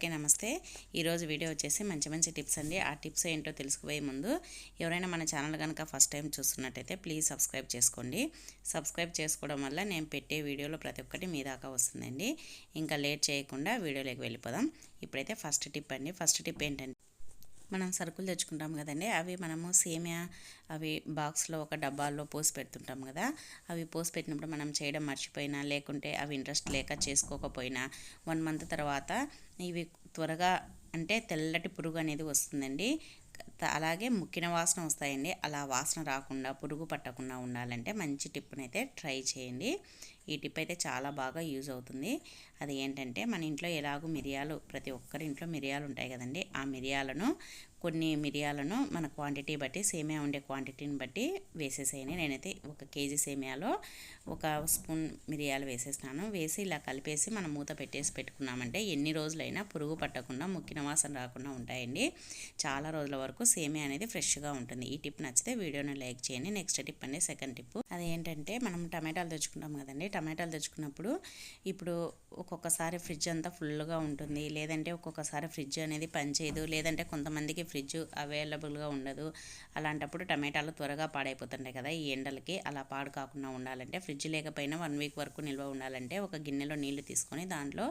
అందరికీ నమస్తే. ఈరోజు వీడియో వచ్చేసి మంచి మంచి టిప్స్ అండి. ఆ టిప్స్ ఏంటో తెలుసుకుపోయే ముందు ఎవరైనా మన ఛానల్ కనుక ఫస్ట్ టైం చూస్తున్నట్టయితే ప్లీజ్ సబ్స్క్రైబ్ చేసుకోండి. సబ్స్క్రైబ్ చేసుకోవడం వల్ల నేను పెట్టే వీడియోలో ప్రతి ఒక్కటి మీ దాకా వస్తుందండి. ఇంకా లేట్ చేయకుండా వీడియోలోకి వెళ్ళిపోదాం. ఇప్పుడైతే ఫస్ట్ టిప్ అండి. ఫస్ట్ టిప్ ఏంటంటే మనం సరుకులు తెచ్చుకుంటాం కదండి. అవి మనము సేమియా అవి బాక్స్లో ఒక డబ్బాల్లో పోసి పెడుతుంటాం కదా. అవి పోసి పెట్టినప్పుడు మనం చేయడం మర్చిపోయినా లేకుంటే అవి ఇంట్రెస్ట్ లేక చేసుకోకపోయినా వన్ మంత్ తర్వాత ఇవి త్వరగా అంటే తెల్లటి పురుగు అనేది వస్తుందండి. అలాగే ముక్కిన వాసన వస్తాయండి. అలా వాసన రాకుండా పురుగు పట్టకుండా ఉండాలంటే మంచి టిప్పునైతే ట్రై చేయండి. ఈ టిప్ అయితే చాలా బాగా యూజ్ అవుతుంది. అది ఏంటంటే మన ఇంట్లో ఎలాగో మిరియాలు ప్రతి ఒక్కరి ఇంట్లో మిరియాలు ఉంటాయి కదండి. ఆ మిరియాలను కొన్ని మిరియాలను మన క్వాంటిటీ బట్టి సేమియా ఉండే క్వాంటిటీని బట్టి వేసేసాయని. నేనైతే ఒక కేజీ సేమియాలో ఒక స్పూన్ మిరియాలు వేసేసినాను. వేసి ఇలా కలిపేసి మనం మూత పెట్టేసి పెట్టుకున్నామంటే ఎన్ని రోజులైనా పురుగు పట్టకుండా ముక్కిన వాసన రాకుండా ఉంటాయండి. చాలా రోజుల వరకు సేమియా అనేది ఫ్రెష్గా ఉంటుంది. ఈ టిప్ నచ్చితే వీడియోని లైక్ చేయండి. నెక్స్ట్ టిప్ అండి సెకండ్ టిప్. అదేంటంటే మనం టమాటాలు తెచ్చుకుంటాం కదండి టమాటాలు తెచ్చుకున్నప్పుడు ఇప్పుడు ఒక్కొక్కసారి ఫ్రిడ్జ్ అంతా ఫుల్గా ఉంటుంది. లేదంటే ఒక్కొక్కసారి ఫ్రిడ్జ్ అనేది పనిచేయదు లేదంటే కొంతమందికి ఫ్రిడ్జ్ అవైలబుల్గా ఉండదు. అలాంటప్పుడు టమాటాలు త్వరగా పాడైపోతుంటాయి కదా ఈ ఎండలకి. అలా పాడు కాకుండా ఉండాలంటే ఫ్రిడ్జ్ లేకపోయినా వన్ వీక్ వరకు నిల్వ ఉండాలంటే ఒక గిన్నెలో నీళ్ళు తీసుకొని దాంట్లో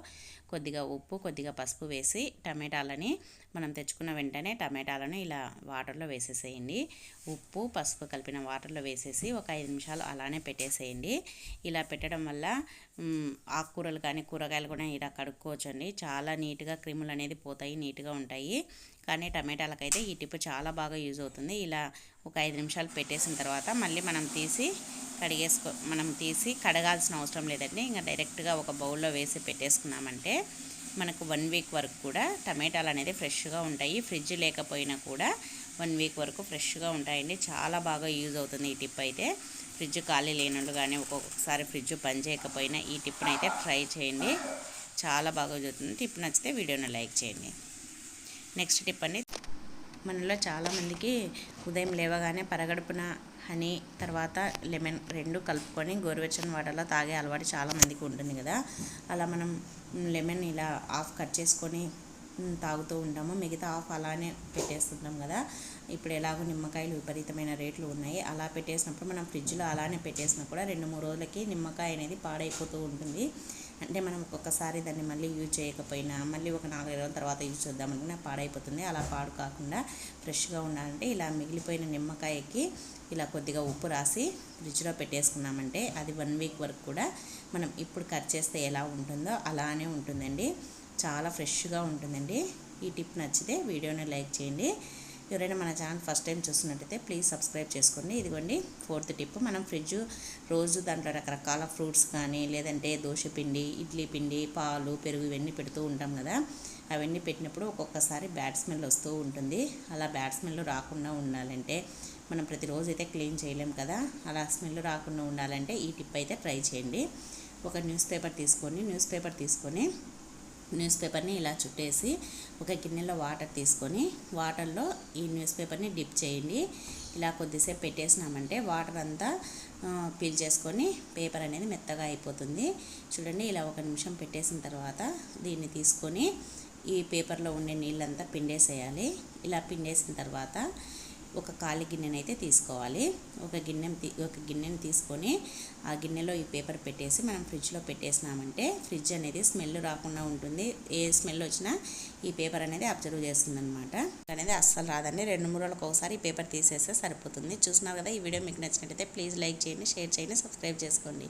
కొద్దిగా ఉప్పు కొద్దిగా పసుపు వేసి టమాటాలని మనం తెచ్చుకున్న వెంటనే టమాటాలను ఇలా వాటర్లో వేసేసేయండి. ఉప్పు పసుపు కలిపిన వాటర్లో వేసేసి ఒక ఐదు నిమిషాలు అలానే పెట్టేసేయండి. ఇలా పెట్టడం వల్ల ఆకుకూరలు కానీ కూరగాయలు కూడా ఇలా కడుక్కోవచ్చండి. చాలా నీట్గా క్రిములు అనేది పోతాయి నీట్గా ఉంటాయి. కానీ టమాటాలకైతే ఈ టిప్ చాలా బాగా యూజ్ అవుతుంది. ఇలా ఒక ఐదు నిమిషాలు పెట్టేసిన తర్వాత మళ్ళీ మనం తీసి కడిగేసుకో మనం తీసి కడగాల్సిన అవసరం లేదండి. ఇంకా డైరెక్ట్గా ఒక బౌల్లో వేసి పెట్టేసుకున్నామంటే మనకు వన్ వీక్ వరకు కూడా టమాటాలు అనేది ఫ్రెష్గా ఉంటాయి. ఫ్రిడ్జ్ లేకపోయినా కూడా వన్ వీక్ వరకు ఫ్రెష్గా ఉంటాయండి. చాలా బాగా యూజ్ అవుతుంది ఈ టిప్ అయితే. ఫ్రిడ్జ్ ఖాళీ లేనట్లు కానీ ఒక్కొక్కసారి ఫ్రిడ్జ్ పని చేయకపోయినా ఈ టిప్ని అయితే ట్రై చేయండి. చాలా బాగా జరుగుతుంది. టిప్ నచ్చితే వీడియోని లైక్ చేయండి. నెక్స్ట్ టిప్ అండి. మనలో చాలామందికి ఉదయం లేవగానే పరగడుపున హనీ తర్వాత లెమన్ రెండు కలుపుకొని గోరువెచ్చని వాటర్లో తాగే అలవాటు చాలామందికి ఉంటుంది కదా. అలా మనం లెమన్ ఇలా ఆఫ్ కట్ చేసుకొని తాగుతూ ఉంటాము. మిగతా ఆఫ్ అలానే పెట్టేస్తుంటాం కదా. ఇప్పుడు ఎలాగో నిమ్మకాయలు విపరీతమైన రేట్లు ఉన్నాయి. అలా పెట్టేసినప్పుడు మనం ఫ్రిడ్జ్లో అలానే పెట్టేసినా కూడా రెండు మూడు రోజులకి నిమ్మకాయ అనేది పాడైపోతూ ఉంటుంది. అంటే మనం ఒక్కొక్కసారి దాన్ని మళ్ళీ యూజ్ చేయకపోయినా మళ్ళీ ఒక నాలుగు రోజుల తర్వాత యూజ్ చేద్దామనుకున్నా పాడైపోతుంది. అలా పాడు కాకుండా ఫ్రెష్గా ఉండాలంటే ఇలా మిగిలిపోయిన నిమ్మకాయకి ఇలా కొద్దిగా ఉప్పు రాసి ఫ్రిడ్జ్లో పెట్టేసుకున్నామంటే అది వన్ వీక్ వరకు కూడా మనం ఇప్పుడు కట్ చేస్తే ఎలా ఉంటుందో అలానే ఉంటుందండి. చాలా ఫ్రెష్గా ఉంటుందండి. ఈ టిప్ నచ్చితే వీడియోని లైక్ చేయండి. ఎవరైనా మన ఛానల్ ఫస్ట్ టైం చూస్తున్నట్టయితే ప్లీజ్ సబ్స్క్రైబ్ చేసుకోండి. ఇదిగోండి ఫోర్త్ టిప్. మనం ఫ్రిడ్జ్ రోజు దాంట్లో రకరకాల ఫ్రూట్స్ కానీ లేదంటే దోశ పిండి ఇడ్లీ పిండి పాలు పెరుగు ఇవన్నీ పెడుతూ ఉంటాం కదా. అవన్నీ పెట్టినప్పుడు ఒక్కొక్కసారి బ్యాడ్ స్మెల్ వస్తూ ఉంటుంది. అలా బ్యాడ్ స్మెల్ రాకుండా ఉండాలంటే మనం ప్రతిరోజు అయితే క్లీన్ చేయలేం కదా. అలా స్మెల్ రాకుండా ఉండాలంటే ఈ టిప్ అయితే ట్రై చేయండి. ఒక న్యూస్ పేపర్ తీసుకొని న్యూస్ పేపర్ తీసుకొని న్యూస్ పేపర్ని ఇలా చుట్టేసి ఒక గిన్నెలో వాటర్ తీసుకొని వాటర్లో ఈ న్యూస్ పేపర్ని డిప్ చేయండి. ఇలా కొద్దిసేపు పెట్టేసినామంటే వాటర్ అంతా పీల్చేసుకొని పేపర్ అనేది మెత్తగా అయిపోతుంది. చూడండి ఇలా ఒక నిమిషం పెట్టేసిన తర్వాత దీన్ని తీసుకొని ఈ పేపర్లో ఉండే నీళ్ళంతా పిండేసేయాలి. ఇలా పిండేసిన తర్వాత ఒక ఖాళీ గిన్నెనైతే తీసుకోవాలి. ఒక గిన్నె ఒక గిన్నెని తీసుకొని ఆ గిన్నెలో ఈ పేపర్ పెట్టేసి మనం ఫ్రిడ్జ్లో పెట్టేసినామంటే ఫ్రిడ్జ్ అనేది స్మెల్ రాకుండా ఉంటుంది. ఏ స్మెల్ వచ్చినా ఈ పేపర్ అనేది అబ్జర్వ్ చేస్తుంది అనమాట అనేది అస్సలు రాదండి. రెండు మూడు రోజులకు ఒకసారి ఈ పేపర్ తీసేస్తే సరిపోతుంది. చూసినారు కదా ఈ వీడియో మీకు నచ్చినట్టయితే ప్లీజ్ లైక్ చేయండి షేర్ చేయండి సబ్స్క్రైబ్ చేసుకోండి.